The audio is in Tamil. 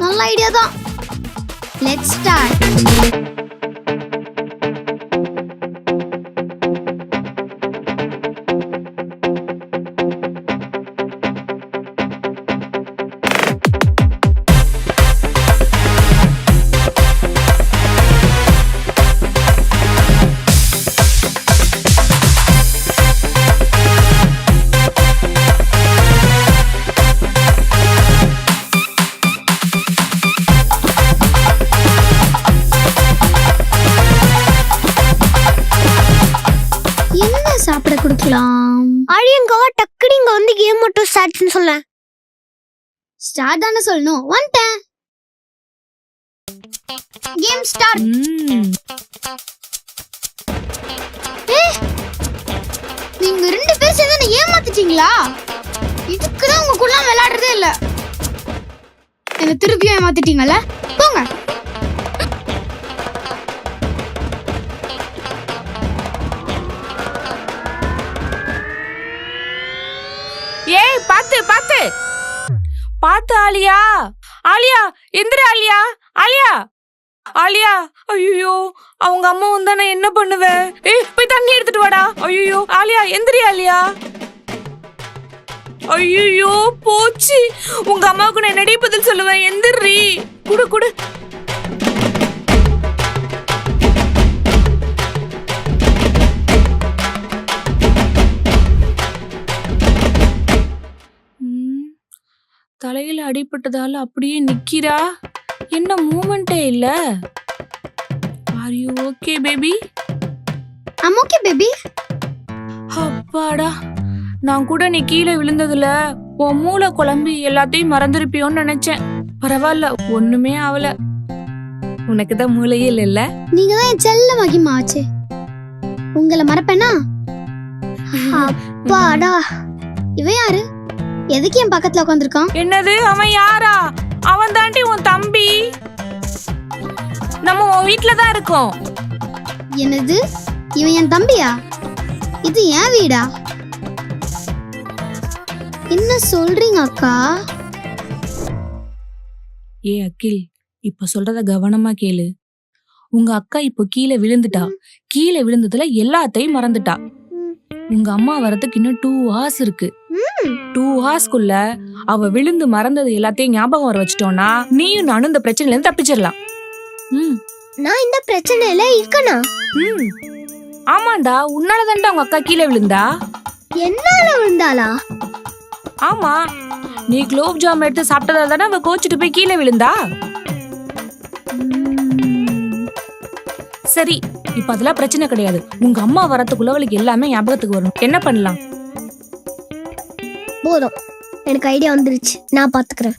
நல்ல ஐடியா தான் லெட்ஸ் ஸ்டார்ட் சாப்பிட கொடுக்கலாம். அழியங்கவா டக்குனு இங்க வந்து கேம் மட்டும் ஸ்டார்ட்னு சொல்ல ஸ்டார்ட் தானே சொல்லணும். வந்துட்டேன். கேம் ஸ்டார்ட் நீங்க ரெண்டு பேர் சேர்ந்து என்ன ஏமாத்திட்டீங்களா? இதுக்கு தான் உங்க கூட விளையாடுறதே இல்ல. என்ன திருப்பியும் ஏமாத்திட்டீங்கல்ல? போங்க. பாத்து பாத்து. பாத்து ஆலியா. ஆலியா எந்திர ஆலியா. ஆலியா. ஆலியா ஐயோ அவங்க அம்மா வந்தா நான் என்ன பண்ணுவேன் ஏய் போய் தண்ணி எடுத்துட்டு வாடா. ஐயோ ஆலியா எந்திரி ஆலியா. ஐயோ போச்சு. உங்க அம்மாவுக்கு நான் என்னடி பதில் சொல்லுவேன்? எந்திரி. குடு குடு. தலையில அடிபட்டதால அப்படியே நிக்கிறா? என்ன மூமெண்டே இல்ல? Are you okay baby am okay baby அப்பாடா நான் கூட நீ கீழே விழுந்ததுல உன் மூளை குழம்பி எல்லாத்தையும் மறந்துருப்பியோன்னு நினைச்சேன். பரவாயில்ல ஒண்ணுமே ஆவல. உனக்கு தான் மூளையே இல்லைல்ல? நீங்க தான் என் செல்ல மகிமா ஆச்சு. உங்களை மறப்பேனா? அப்பாடா. இவன் யாரு? எதுக்கு என் பக்கத்துல உட்காந்துருக்கான் என்னது? அவன் யாரா? அவன் தாண்டி உன் தம்பி. நம்ம உன் வீட்ல தான் இருக்கோம். என்னது? இவன் என் தம்பியா? இது என் வீடா? என்ன சொல்றீங்க அக்கா? ஏ அகில் இப்ப சொல்றத கவனமா கேளு. உங்க அக்கா இப்போ கீழே விழுந்துட்டா. கீழே விழுந்ததுல எல்லாத்தையும் மறந்துட்டா. உங்க அம்மா வரதுக்கு இன்னும் டூ ஹார்ஸ் இருக்கு. டூ ஹார்ஸ்க்குள்ள அவ விழுந்து மறந்தது எல்லாத்தையும் ஞாபகம் வர வச்சிட்டோம்னா நீயும் நானும் இந்த பிரச்சனையில இருந்து தப்பிச்சிடலாம். ம். நான் இந்த பிரச்சனையில இருக்கனா? ம். ஆமாண்டா உன்னால தான்டா உங்க அக்கா கீழே விழுந்தா? என்னால விழுந்தாளா? ஆமா நீ குலோப் ஜாம் எடுத்து சாப்பிட்டதால தானே அவ கோச்சிட்டு போய் கீழே விழுந்தா. சரி இப்ப அதெல்லாம் பிரச்சனை கிடையாது. உங்க அம்மா வரத்துக்குள்ள அவளுக்கு எல்லாமே ஞாபகத்துக்கு வரும் என்ன பண்ணலாம்? போதும். எனக்கு ஐடியா வந்துருச்சு. நான் பாத்துக்கிறேன்.